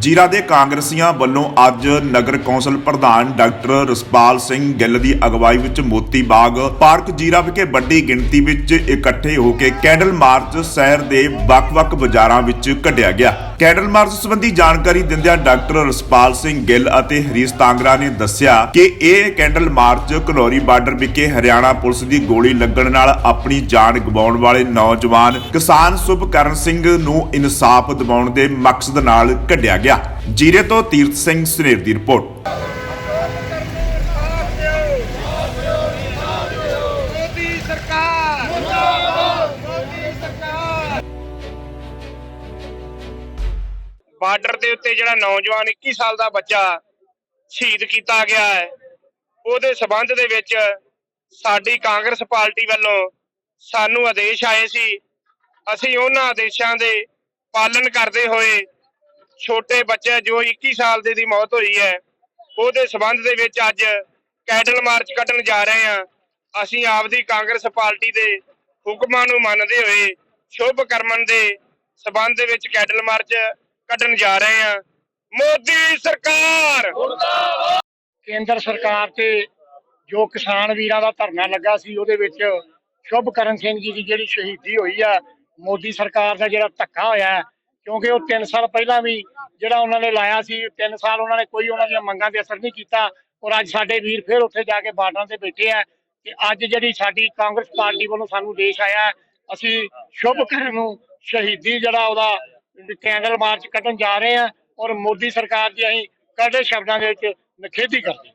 ਜੀਰਾ ਦੇ ਕਾਂਗਰਸੀਆਂ ਵੱਲੋਂ ਅੱਜ ਨਗਰ ਕੌਂਸਲ ਪ੍ਰਧਾਨ ਡਾਕਟਰ ਰਸਪਾਲ ਸਿੰਘ ਗਿੱਲ ਦੀ ਅਗਵਾਈ ਵਿੱਚ ਮੋਤੀ ਬਾਗ ਪਾਰਕ ਜੀਰਾ ਵਿਖੇ ਵੱਡੀ ਗਿਣਤੀ ਵਿੱਚ ਇਕੱਠੇ ਹੋ ਕੇ ਕੈਂਡਲ ਮਾਰਚ ਸ਼ਹਿਰ ਦੇ ਵੱਖ-ਵੱਖ ਬਾਜ਼ਾਰਾਂ ਵਿੱਚ ਕੱਢਿਆ ਗਿਆ। ਕੈਂਡਲ ਮਾਰਚ ਸੰਬੰਧੀ ਜਾਣਕਾਰੀ ਦਿੰਦਿਆਂ ਡਾਕਟਰ ਰਸਪਾਲ ਸਿੰਘ ਗਿੱਲ ਅਤੇ ਹਰੀਸ਼ ਤਾਂਗਰਾ ਨੇ ਦੱਸਿਆ ਕਿ ਇਹ ਕੈਂਡਲ ਮਾਰਚ ਕਨੌਰੀ ਬਾਰਡਰ ਵਿਖੇ ਹਰਿਆਣਾ ਪੁਲਿਸ ਦੀ ਗੋਲੀ ਲੱਗਣ ਨਾਲ ਆਪਣੀ ਜਾਨ ਗਵਾਉਣ ਵਾਲੇ ਨੌਜਵਾਨ ਕਿਸਾਨ ਸੁਭਕਰਨ ਸਿੰਘ ਨੂੰ ਇਨਸਾਫ ਦਿਵਾਉਣ ਦੇ ਮਕਸਦ ਨਾਲ ਕੱਢਿਆ ਗਿਆ। ਜੀਰੇ ਤੋਂ ਤੀਰਥ ਸਿੰਘ ਸਨੇਰ ਦੀ ਰਿਪੋਰਟ। ਬਾਰਡਰ ਦੇ ਉੱਤੇ ਜਿਹੜਾ ਨੌਜਵਾਨ 21 ਸਾਲ ਦਾ ਬੱਚਾ ਸ਼ਹੀਦ ਕੀਤਾ ਗਿਆ ਹੈ, ਉਹਦੇ ਸਬੰਧ ਦੇ ਵਿੱਚ ਸਾਡੀ ਕਾਂਗਰਸ ਪਾਰਟੀ ਵੱਲੋਂ ਸਾਨੂੰ ਆਦੇਸ਼ ਆਏ ਸੀ। ਅਸੀਂ ਉਹਨਾਂ ਆਦੇਸ਼ਾਂ ਦੇ ਪਾਲਣ ਕਰਦੇ ਹੋਏ ਛੋਟੇ ਬੱਚੇ ਜੋ 21 ਸਾਲ ਦੇ ਦੀ ਮੌਤ ਹੋਈ ਹੈ, ਉਹਦੇ ਸਬੰਧ ਦੇ ਵਿੱਚ ਅੱਜ ਕੈਡਲ ਮਾਰਚ ਕੱਢਣ ਜਾ ਰਹੇ ਹਾਂ। ਅਸੀਂ ਆਪਦੀ ਕਾਂਗਰਸ ਪਾਰਟੀ ਦੇ ਹੁਕਮਾਂ ਨੂੰ ਮੰਨਦੇ ਹੋਏ ਸ਼ੁਭ ਕਰਮਨ ਦੇ ਸਬੰਧ ਦੇ ਵਿੱਚ ਕੈਡਲ ਮਾਰਚ ਕੱਢਣ ਜਾ ਰਹੇ ਹਾਂ। ਮੋਦੀ ਸਰਕਾਰ! ਕੇਂਦਰ ਸਰਕਾਰ ਤੇ ਜੋ ਕਿਸਾਨ ਵੀਰਾਂ ਦਾ ਧਰਨਾ ਲੱਗਾ ਸੀ ਉਹਦੇ ਵਿੱਚ ਸ਼ੁਭਕਰਨ ਸਿੰਘ ਜੀ ਦੀ ਜਿਹੜੀ ਸ਼ਹੀਦੀ ਹੋਈ ਆ ਮੋਦੀ ਸਰਕਾਰ ਦਾ ਜਿਹੜਾ ਧੱਕਾ ਹੋਇਆ ਕਿਉਂਕਿ ਉਹ 3 ਸਾਲ ਪਹਿਲਾਂ ਵੀ ਜਿਹੜਾ ਉਹਨਾਂ ਨੇ ਲਾਇਆ ਸੀ 3 ਸਾਲ ਉਹਨਾਂ ਨੇ ਕੋਈ ਉਹਨਾਂ ਦੀਆਂ ਮੰਗਾਂ ਤੇ ਅਸਰ ਨਹੀਂ ਕੀਤਾ ਔਰ ਅੱਜ ਸਾਡੇ ਵੀਰ ਫਿਰ ਉੱਥੇ ਜਾ ਕੇ ਬਾਰਡਰਾਂ ਤੇ ਬੈਠੇ ਆ ਤੇ ਅੱਜ ਜਿਹੜੀ ਸਾਡੀ ਕਾਂਗਰਸ ਪਾਰਟੀ ਵੱਲੋਂ ਸਾਨੂੰ ਦੇਸ਼ ਆਇਆ ਹੈ, ਅਸੀਂ ਸ਼ੁਭਕਰਨ ਨੂੰ ਸ਼ਹੀਦੀ ਜਿਹੜਾ ਉਹਦਾ ਕੈਂਡਲ ਮਾਰਚ ਕੱਢਣ ਜਾ ਰਹੇ ਹਾਂ ਔਰ ਮੋਦੀ ਸਰਕਾਰ ਦੀ ਅਸੀਂ ਕੜੇ ਸ਼ਬਦਾਂ ਦੇ ਵਿੱਚ ਨਿਖੇਧੀ ਕਰਦੇ ਹਾਂ।